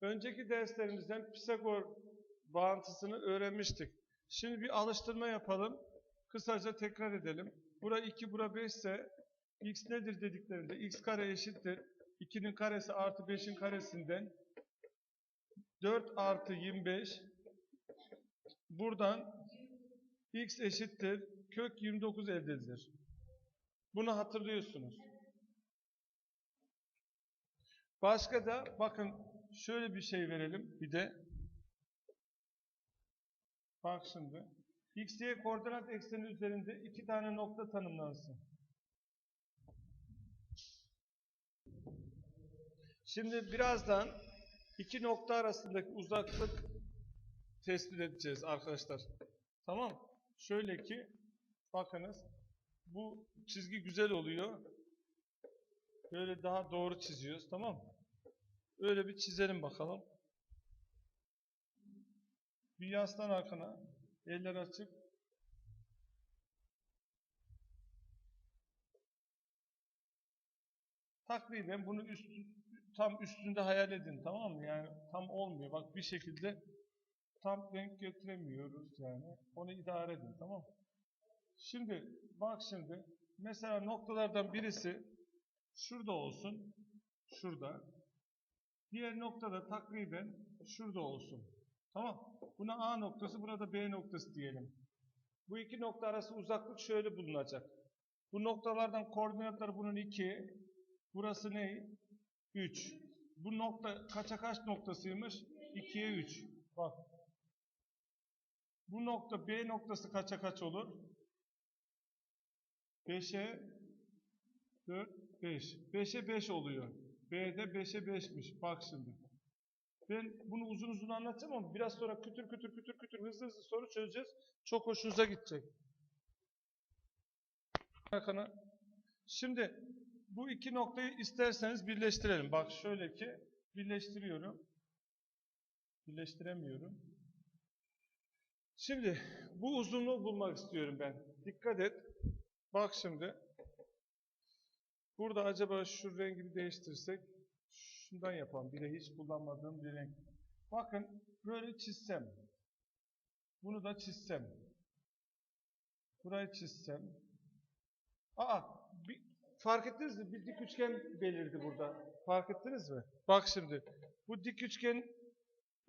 Önceki derslerimizden Pisagor bağıntısını öğrenmiştik. Şimdi bir alıştırma yapalım. Kısaca tekrar edelim. Bura 2, bura 5 ise x nedir dediklerinde x kare eşittir. 2'nin karesi artı 5'in karesinden 4 artı 25 buradan x eşittir kök 29 elde edilir. Bunu hatırlıyorsunuz. Başka da bakın şöyle bir şey verelim bir de. Bak şimdi. X, Y koordinat ekseni üzerinde iki tane nokta tanımlansın. Şimdi birazdan iki nokta arasındaki uzaklık tespit edeceğiz arkadaşlar. Tamam. Şöyle ki bakınız bu çizgi güzel oluyor. Böyle daha doğru çiziyoruz tamam mı? Öyle bir çizelim bakalım. Bir yaslan arkana. Eller açık. Takriben bunu üst, tam üstünde hayal edin tamam mı? Yani tam olmuyor. Bak bir şekilde tam renk getiremiyoruz yani. Onu idare edin tamam mı? Şimdi bak şimdi mesela noktalardan birisi şurada olsun. Şurada. Diğer nokta da takriben şurada olsun. Tamam. Buna A noktası, burada B noktası diyelim. Bu iki nokta arası uzaklık şöyle bulunacak. Bu noktalardan koordinatları bunun 2. Burası ne? 3. Bu nokta kaça kaç noktasıymış? 2'ye 3. Bak. Bu nokta B noktası kaça kaç olur? 5'e 4, 5. 5'e 5 oluyor. B'de 5'e 5'miş. Bak şimdi. Ben bunu uzun uzun anlatacağım ama biraz sonra kütür kütür kütür kütür hızlı hızlı soru çözeceğiz. Çok hoşunuza gidecek. Şimdi bu iki noktayı isterseniz birleştirelim. Bak şöyle ki birleştiriyorum. Birleştiremiyorum. Şimdi bu uzunluğu bulmak istiyorum ben. Dikkat et. Bak şimdi. Burada acaba şu rengini değiştirsek şundan yapalım. Bir de hiç kullanmadığım bir renk. Bakın böyle çizsem. Bunu da çizsem. Burayı çizsem. Aa, bir, fark ettiniz mi? Bir dik üçgen belirdi burada. Fark ettiniz mi? Bak şimdi. Bu dik üçgen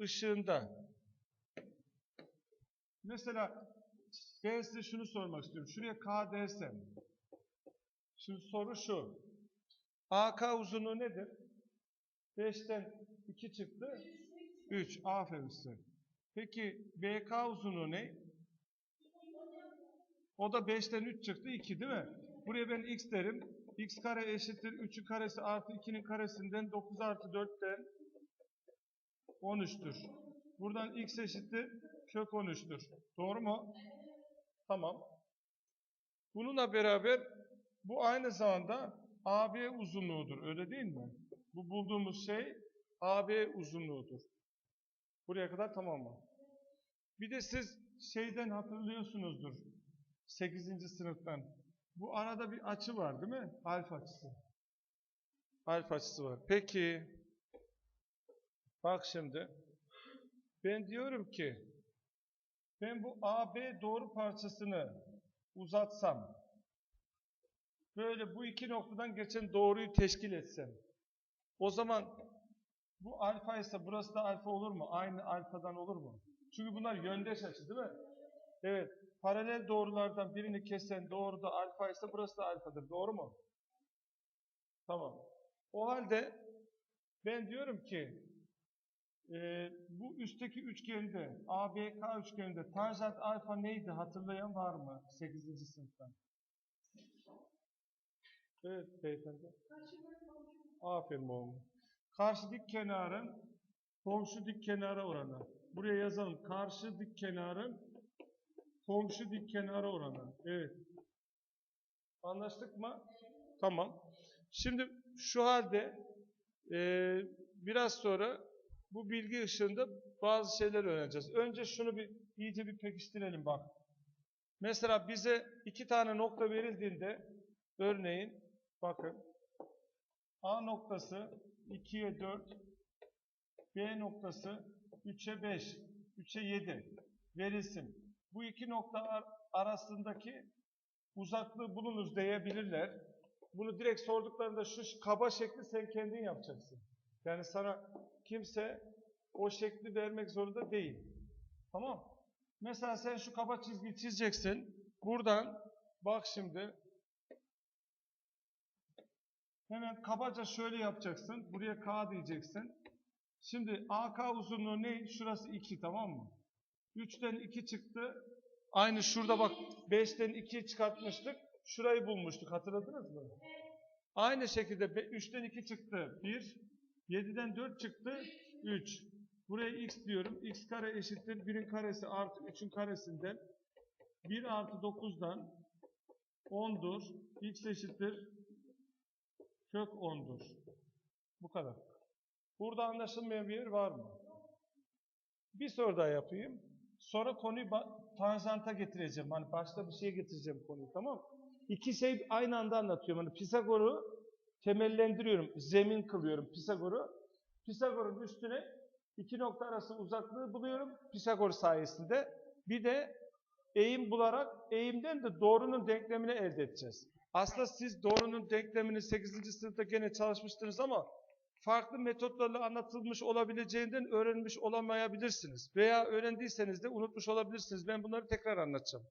ışığında. Mesela ben size şunu sormak istiyorum. Şuraya K dersem. Şimdi soru şu. AK uzunluğu nedir? 5'ten 2 çıktı. 3. Aferin size. Peki BK uzunluğu ne? O da 5'ten 3 çıktı. 2 değil mi? Buraya ben x derim. x kare eşittir. 3'ün karesi artı 2'nin karesinden 9 artı 4'ten 13'tür. Buradan x eşittir. Kök 13'tür. Doğru mu? Tamam. Bununla beraber bu aynı zamanda AB uzunluğudur. Öyle değil mi? Bu bulduğumuz şey AB uzunluğudur. Buraya kadar tamam mı? Bir de siz şeyden hatırlıyorsunuzdur. 8. sınıftan. Bu arada bir açı var değil mi? Alfa açısı. Alfa açısı var. Peki. Bak şimdi. Ben diyorum ki ben bu AB doğru parçasını uzatsam böyle bu iki noktadan geçen doğruyu teşkil etsem o zaman bu alfa ise burası da alfa olur mu? Aynı alfadan olur mu? Çünkü bunlar yöndeş açı değil mi? Evet. Paralel doğrulardan birini kesen doğru da alfa ise burası da alfadır. Doğru mu? Tamam. O halde ben diyorum ki e, bu üstteki üçgende ABK üçgeninde tanjant alfa neydi hatırlayan var mı 8. sınıftan? Evet beyefendi. Aferin oğlum. Karşı dik kenarın komşu dik kenara oranı. Buraya yazalım. Karşı dik kenarın komşu dik kenara oranı. Evet. Anlaştık mı? Tamam. Şimdi şu halde eee, biraz sonra bu bilgi ışığında bazı şeyler öğreneceğiz. Önce şunu bir iyice bir pekiştirelim bak. Mesela bize iki tane nokta verildiğinde örneğin bakın A noktası 2'ye 4 B noktası 3'e 5, 3'e 7 verilsin. Bu iki nokta ar- arasındaki uzaklığı bulunuz diyebilirler. Bunu direkt sorduklarında şu kaba şekli sen kendin yapacaksın. Yani sana kimse o şekli vermek zorunda değil. Tamam. Mesela sen şu kaba çizgiyi çizeceksin. Buradan bak şimdi. Hemen kabaca şöyle yapacaksın. Buraya K diyeceksin. Şimdi AK uzunluğu ne? Şurası 2 tamam mı? 3'ten 2 çıktı. Aynı şurada bak 5'ten 2'yi çıkartmıştık. Şurayı bulmuştuk. Hatırladınız mı? Aynı şekilde 3'ten 2 çıktı. 1. 7'den 4 çıktı. 3. Buraya x diyorum. x kare eşittir. 1'in karesi artı 3'ün karesinden 1 artı 9'dan 10'dur. x eşittir. Kök 10'dur. Bu kadar. Burada anlaşılmayan bir yer var mı? Bir soru daha yapayım. Sonra konuyu tanjanta getireceğim. Hani başka bir şeye getireceğim konuyu tamam? İki şey aynı anda anlatıyorum. Hani Pisagor'u temellendiriyorum. Zemin kılıyorum Pisagor'u. Pisagor'un üstüne iki nokta arası uzaklığı buluyorum Pisagor sayesinde. Bir de eğim bularak eğimden de doğrunun denklemini elde edeceğiz. Aslında siz doğrunun denklemini 8. sınıfta gene çalışmıştınız ama farklı metotlarla anlatılmış olabileceğinden öğrenmiş olamayabilirsiniz. Veya öğrendiyseniz de unutmuş olabilirsiniz. Ben bunları tekrar anlatacağım.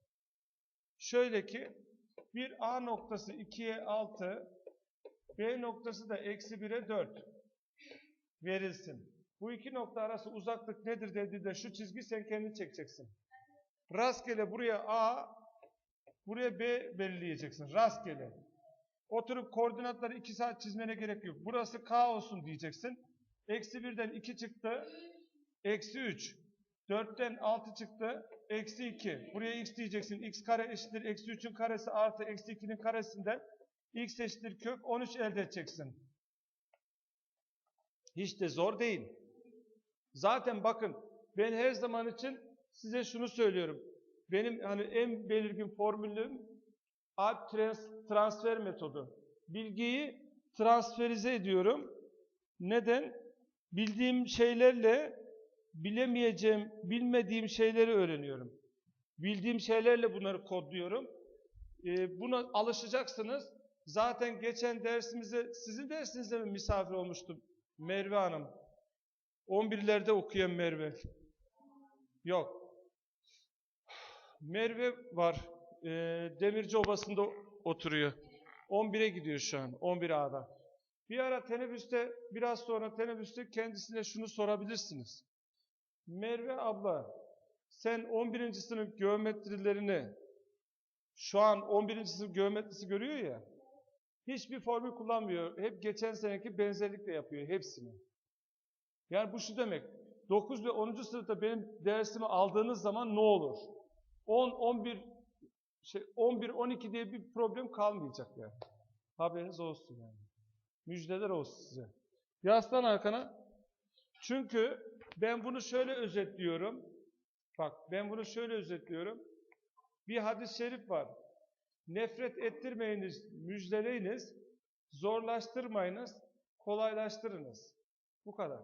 Şöyle ki bir A noktası 2'ye 6, B noktası da eksi 1'e 4 verilsin. Bu iki nokta arası uzaklık nedir dediğinde şu çizgi sen kendin çekeceksin. Rastgele buraya A, buraya B belirleyeceksin. Rastgele. Oturup koordinatları 2 saat çizmene gerek yok. Burası K olsun diyeceksin. Eksi 1'den 2 çıktı. Eksi 3. 4'ten 6 çıktı. Eksi 2. Buraya x diyeceksin. x kare eşittir. Eksi 3'ün karesi artı eksi 2'nin karesinden x eşittir kök 13 elde edeceksin. Hiç de zor değil. Zaten bakın ben her zaman için size şunu söylüyorum. Benim hani en belirgin formülüm trans- transfer metodu. Bilgiyi transferize ediyorum. Neden? Bildiğim şeylerle bilemeyeceğim, bilmediğim şeyleri öğreniyorum. Bildiğim şeylerle bunları kodluyorum. Ee, buna alışacaksınız. Zaten geçen dersimize, sizin dersinizde mi misafir olmuştum Merve Hanım? 11'lerde okuyan Merve. Yok. Merve var. Ee, Demirci Obası'nda oturuyor. 11'e gidiyor şu an. 11 A'da. Bir ara teneffüste, biraz sonra teneffüste kendisine şunu sorabilirsiniz. Merve abla, sen 11. sınıf geometrilerini şu an 11. sınıf geometrisi görüyor ya, hiçbir formül kullanmıyor. Hep geçen seneki benzerlikle yapıyor hepsini. Yani bu şu demek, 9 ve 10. sınıfta benim dersimi aldığınız zaman ne olur? 10, 11, şey 11, 12 diye bir problem kalmayacak yani. Haberiniz olsun yani. Müjdeler olsun size. Yaslan arkana. Çünkü ben bunu şöyle özetliyorum. Bak ben bunu şöyle özetliyorum. Bir hadis-i şerif var. Nefret ettirmeyiniz, müjdeleyiniz, zorlaştırmayınız, kolaylaştırınız. Bu kadar.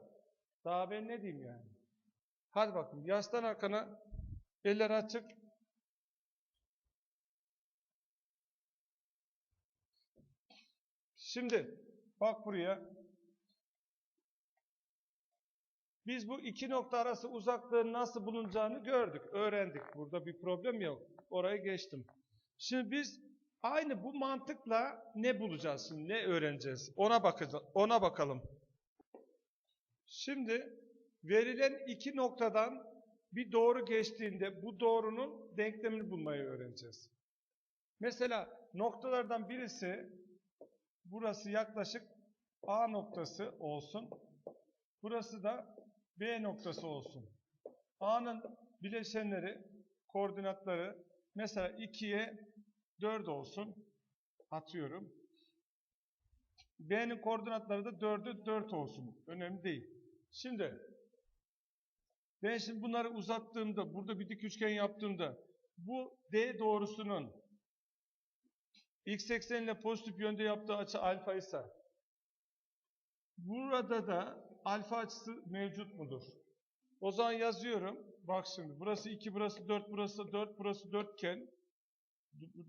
Daha ben ne diyeyim yani? Hadi bakın yaslan arkana, eller açık. Şimdi bak buraya. Biz bu iki nokta arası uzaklığın nasıl bulunacağını gördük, öğrendik. Burada bir problem yok. Orayı geçtim. Şimdi biz aynı bu mantıkla ne bulacağız şimdi, ne öğreneceğiz? Ona bakacağız, ona bakalım. Şimdi verilen iki noktadan bir doğru geçtiğinde bu doğrunun denklemini bulmayı öğreneceğiz. Mesela noktalardan birisi burası yaklaşık A noktası olsun. Burası da B noktası olsun. A'nın bileşenleri, koordinatları mesela 2'ye 4 olsun. Atıyorum. B'nin koordinatları da 4'e 4 olsun. Önemli değil. Şimdi ben şimdi bunları uzattığımda, burada bir dik üçgen yaptığımda bu D doğrusunun x eksenle pozitif yönde yaptığı açı alfa ise burada da alfa açısı mevcut mudur? O zaman yazıyorum. Bak şimdi burası 2, burası 4, burası 4, burası 4 iken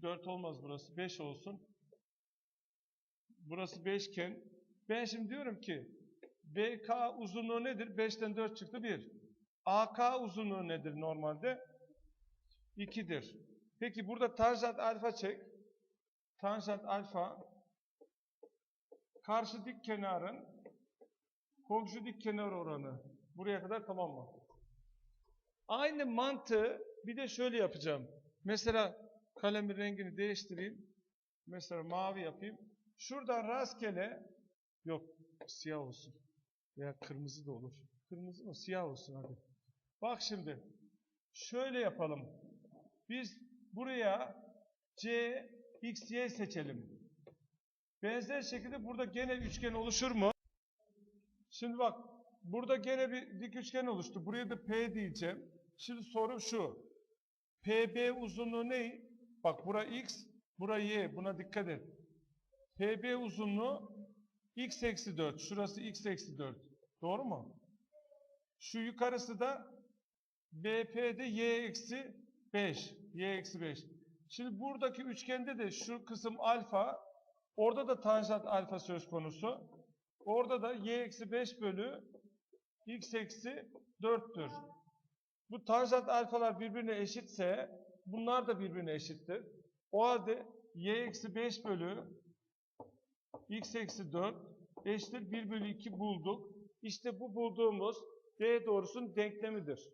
4 olmaz burası 5 olsun. Burası 5 iken ben şimdi diyorum ki BK uzunluğu nedir? 5'ten 4 çıktı 1. AK uzunluğu nedir normalde? 2'dir. Peki burada tanjant alfa çek. Tanjant alfa karşı dik kenarın komşu dik kenar oranı. Buraya kadar tamam mı? Aynı mantığı bir de şöyle yapacağım. Mesela kalemin rengini değiştireyim. Mesela mavi yapayım. Şuradan rastgele yok siyah olsun. Veya kırmızı da olur. Kırmızı mı? Siyah olsun hadi. Bak şimdi. Şöyle yapalım. Biz buraya C, X, Y seçelim. Benzer şekilde burada gene üçgen oluşur mu? Şimdi bak. Burada gene bir dik üçgen oluştu. Buraya da P diyeceğim. Şimdi soru şu. PB uzunluğu ne? Bak bura X, bura Y. Buna dikkat et. PB uzunluğu X eksi 4. Şurası X eksi 4. Doğru mu? Şu yukarısı da BP'de Y eksi 5. Y eksi 5. Şimdi buradaki üçgende de şu kısım alfa. Orada da tanjant alfa söz konusu. Orada da Y eksi 5 bölü X eksi 4'tür. Bu tanjant alfalar birbirine eşitse bunlar da birbirine eşittir. O halde y eksi 5 bölü x eksi 4 eşittir 1 bölü 2 bulduk. İşte bu bulduğumuz D doğrusunun denklemidir.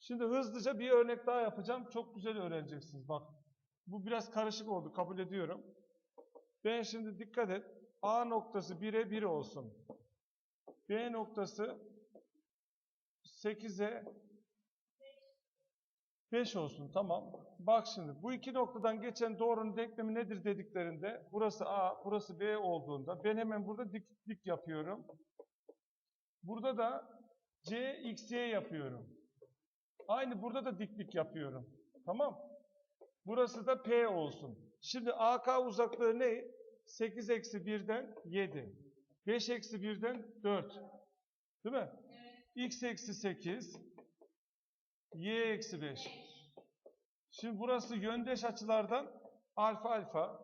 Şimdi hızlıca bir örnek daha yapacağım. Çok güzel öğreneceksiniz. Bak bu biraz karışık oldu kabul ediyorum. Ben şimdi dikkat et. A noktası 1'e 1 olsun. B noktası 8'e 5 olsun tamam. Bak şimdi bu iki noktadan geçen doğrunun denklemi nedir dediklerinde burası A, burası B olduğunda ben hemen burada dik, dik yapıyorum. Burada da C, X, Y yapıyorum. Aynı burada da diklik yapıyorum. Tamam. Burası da P olsun. Şimdi AK uzaklığı ne? 8 eksi 1'den 7. 5 eksi 1'den 4. Değil mi? X eksi 8. Y eksi 5. Şimdi burası yöndeş açılardan alfa alfa.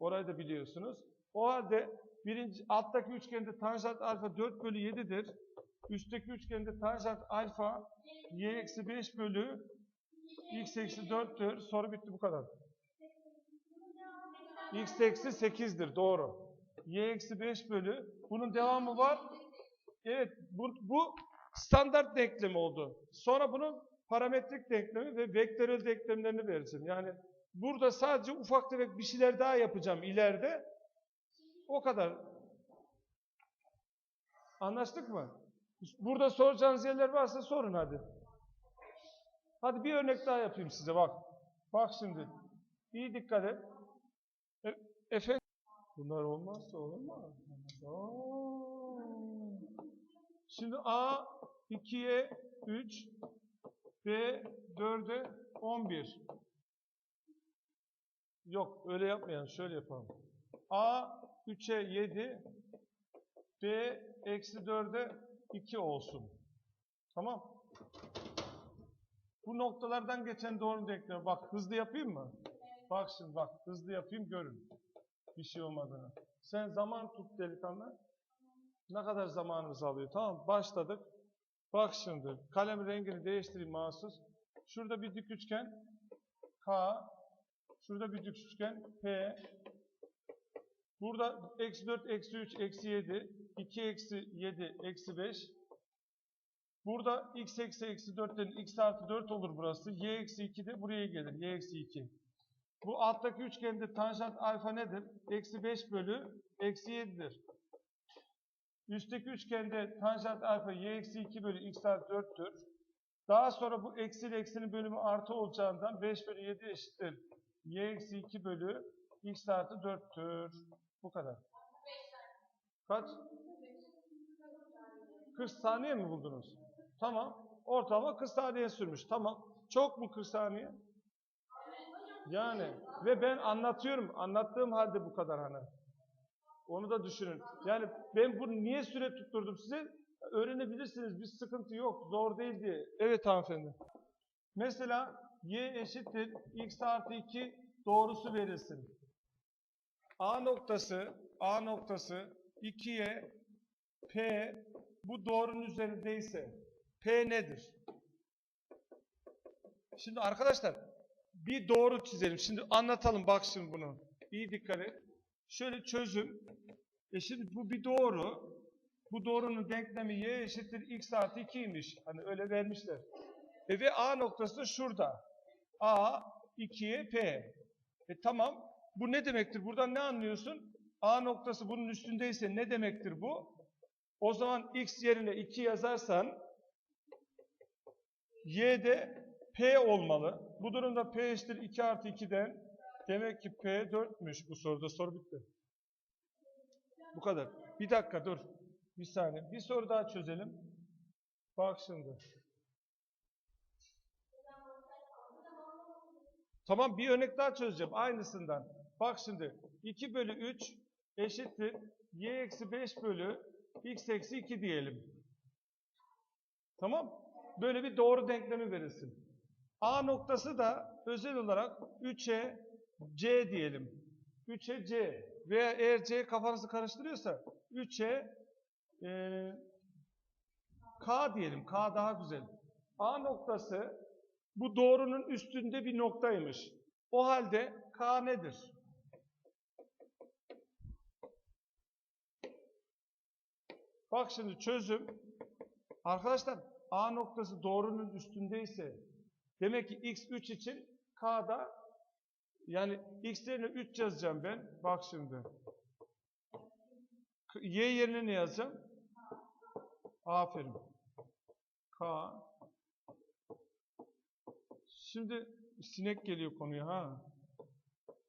Orayı da biliyorsunuz. O halde birinci, alttaki üçgende tanjant alfa 4 bölü 7'dir. Üstteki üçgende tanjant alfa y eksi 5 bölü x eksi 4'tür. Soru bitti bu kadar. x eksi 8'dir. Doğru. y eksi 5 bölü. Bunun devamı var. Evet. Bu, bu standart denklem oldu. Sonra bunun parametrik denklemi ve vektörel denklemlerini vereceğim. Yani burada sadece ufak tefek bir şeyler daha yapacağım ileride. O kadar. Anlaştık mı? Burada soracağınız yerler varsa sorun hadi. Hadi bir örnek daha yapayım size bak. Bak şimdi. İyi dikkat et. E, efendim. Bunlar olmazsa olur mu? Şimdi A 2'ye 3 B 4'e 11. Yok öyle yapmayalım. Şöyle yapalım. A 3'e 7 B eksi 4'e 2 olsun. Tamam. Bu noktalardan geçen doğru denklemi. Bak hızlı yapayım mı? Bak şimdi bak hızlı yapayım görün. Bir şey olmadığını. Sen zaman tut delikanlı. Ne kadar zamanımız alıyor? Tamam başladık. Bak şimdi kalem rengini değiştireyim mahsus. Şurada bir dik üçgen K. Şurada bir dik üçgen P. Burada eksi 4, eksi 3, eksi 7. 2 eksi 7, eksi 5. Burada x eksi eksi 4'ten x artı 4 olur burası. y eksi 2 de buraya gelir. y eksi 2. Bu alttaki üçgende tanjant alfa nedir? Eksi 5 bölü eksi 7'dir. Üstteki üçgende tanjant alfa y eksi 2 bölü x artı 4'tür. Daha sonra bu eksi ile eksinin bölümü artı olacağından 5 bölü 7 eşittir. y eksi 2 bölü x artı 4'tür. Bu kadar. Kaç? 40 saniye mi buldunuz? Tamam. Ortalama 40 saniye sürmüş. Tamam. Çok mu 40 saniye? Yani. Ve ben anlatıyorum. Anlattığım halde bu kadar hani. Onu da düşünün. Yani ben bunu niye süre tutturdum size? Öğrenebilirsiniz. Bir sıkıntı yok. Zor değil diye. Evet hanımefendi. Mesela y eşittir x artı 2 doğrusu verilsin. A noktası, A noktası 2'ye P bu doğrunun üzerindeyse P nedir? Şimdi arkadaşlar bir doğru çizelim. Şimdi anlatalım bak şimdi bunu. İyi dikkat et. Şöyle çözüm. E şimdi bu bir doğru. Bu doğrunun denklemi y eşittir x artı 2'ymiş. Hani öyle vermişler. E ve A noktası da şurada. A 2'ye P. E tamam. Bu ne demektir? Buradan ne anlıyorsun? A noktası bunun üstündeyse ne demektir bu? O zaman x yerine 2 yazarsan y de P olmalı. Bu durumda P eşittir 2 artı 2'den demek ki P 4'müş bu soruda. Soru bitti. Bu kadar. Bir dakika dur. Bir saniye. Bir soru daha çözelim. Bak şimdi. Tamam bir örnek daha çözeceğim aynısından. Bak şimdi 2 bölü 3 eşittir y eksi 5 bölü x eksi 2 diyelim. Tamam. Böyle bir doğru denklemi verilsin. A noktası da özel olarak 3'e C diyelim. 3'e C veya eğer C kafanızı karıştırıyorsa 3'e e, K diyelim. K daha güzel. A noktası bu doğrunun üstünde bir noktaymış. O halde K nedir? Bak şimdi çözüm. Arkadaşlar A noktası doğrunun üstündeyse demek ki x3 için K'da yani x yerine 3 yazacağım ben. Bak şimdi. Y yerine ne yazacağım? Aferin. K. Şimdi sinek geliyor konuya ha.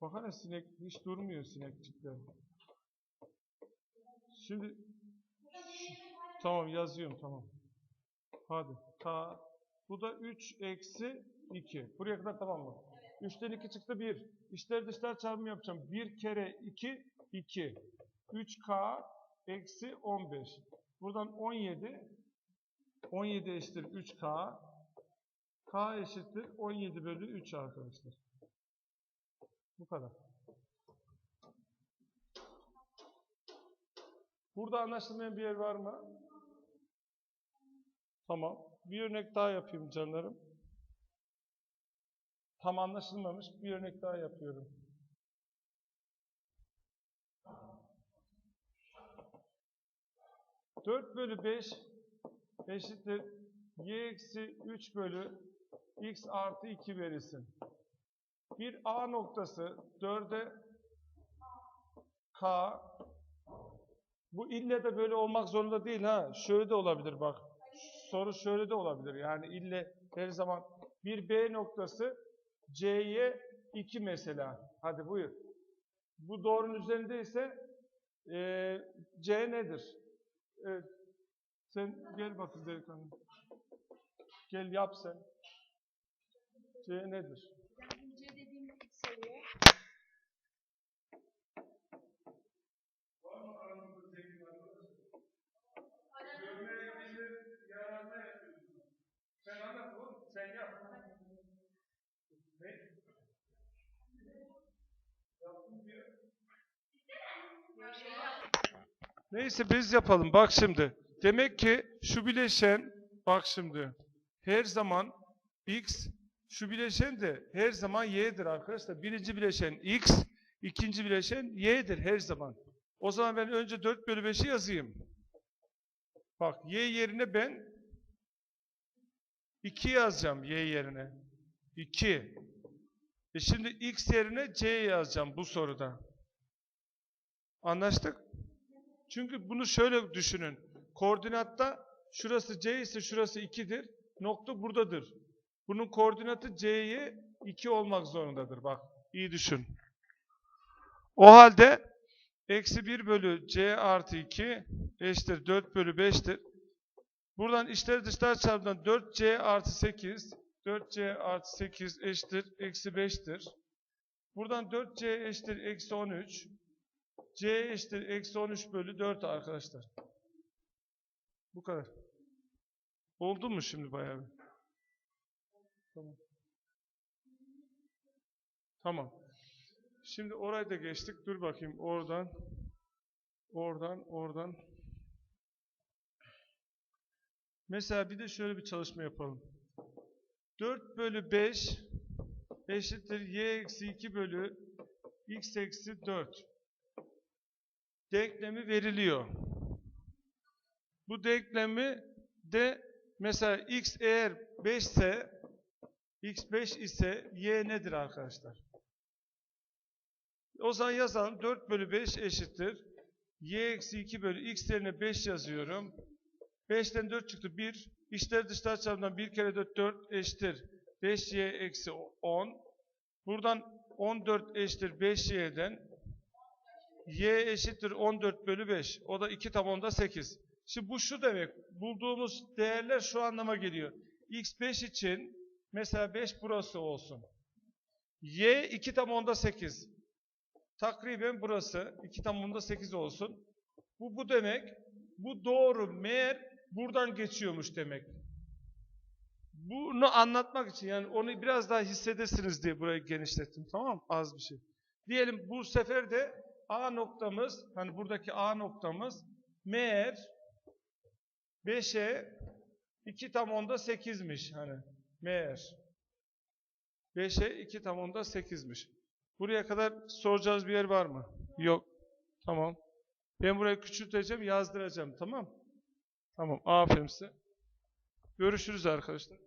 Bakana sinek hiç durmuyor sinekçikler. Şimdi tamam yazıyorum tamam. Hadi. K. Bu da 3 eksi 2. Buraya kadar tamam mı? 3'ten 2 çıktı 1. İşler dışlar çarpımı yapacağım. 1 kere 2, 2. 3K eksi 15. Buradan 17. 17 eşittir 3K. K eşittir 17 bölü 3 arkadaşlar. Bu kadar. Burada anlaşılmayan bir yer var mı? Tamam. Bir örnek daha yapayım canlarım. Tam anlaşılmamış bir örnek daha yapıyorum. Dört bölü 5 eşittir y eksi 3 bölü x artı 2 verilsin. Bir A noktası 4'e K bu ille de böyle olmak zorunda değil ha. Şöyle de olabilir bak. Soru şöyle de olabilir. Yani ille her zaman bir B noktası C'ye 2 mesela. Hadi buyur. Bu doğrunun üzerindeyse eee C nedir? Evet. Sen gel bakayım delikanlı. Gel yap sen. C nedir? C dediğim x oluyor. Sen anlat oğlum, sen yap. Ne? Yaptım diyor. Neyse biz yapalım. Bak şimdi. Demek ki şu bileşen, bak şimdi. Her zaman x, şu bileşen de her zaman y'dir arkadaşlar. Birinci bileşen x, ikinci bileşen y'dir her zaman. O zaman ben önce 4 bölü 5'i yazayım. Bak y yerine ben 2 yazacağım y yerine. 2. E şimdi x yerine c yazacağım bu soruda. Anlaştık? Çünkü bunu şöyle düşünün. Koordinatta şurası c ise şurası 2'dir. Nokta buradadır. Bunun koordinatı c'ye 2 olmak zorundadır. Bak iyi düşün. O halde eksi 1 bölü c artı 2 eşittir 4 bölü 5'tir. Buradan içleri dışlar çarpımından 4c artı 8 4c artı 8 eşittir eksi 5'tir. Buradan 4c eşittir eksi 13. C eşittir eksi 13 bölü 4 arkadaşlar. Bu kadar. Oldu mu şimdi bayağı bir? Tamam. Tamam. Şimdi orayı da geçtik. Dur bakayım oradan. Oradan, oradan. Mesela bir de şöyle bir çalışma yapalım. 4 bölü 5 eşittir y eksi 2 bölü x eksi 4. Denklemi veriliyor. Bu denklemi de mesela x eğer 5 ise x 5 ise y nedir arkadaşlar? O zaman yazalım. 4 bölü 5 eşittir. y eksi 2 bölü x yerine 5 yazıyorum. 5'ten 4 çıktı 1. İşler dışlar çarpımından 1 kere 4 4 eşittir. 5y eksi 10. Buradan 14 eşittir 5y'den. Y eşittir 14 bölü 5. O da 2 tam onda 8. Şimdi bu şu demek. Bulduğumuz değerler şu anlama geliyor. x5 için mesela 5 burası olsun. y 2 tam onda 8. Takriben burası 2 tam onda 8 olsun. Bu bu demek. Bu doğru meğer buradan geçiyormuş demek. Bunu anlatmak için yani onu biraz daha hissedesiniz diye burayı genişlettim. Tamam mı? Az bir şey. Diyelim bu sefer de A noktamız hani buradaki A noktamız meğer 5'e 2 tam onda 8'miş hani meğer. 5'e 2 tam onda 8'miş. Buraya kadar soracağınız bir yer var mı? Yok. Tamam. Ben burayı küçülteceğim, yazdıracağım. Tamam Tamam. Aferin size. Görüşürüz arkadaşlar.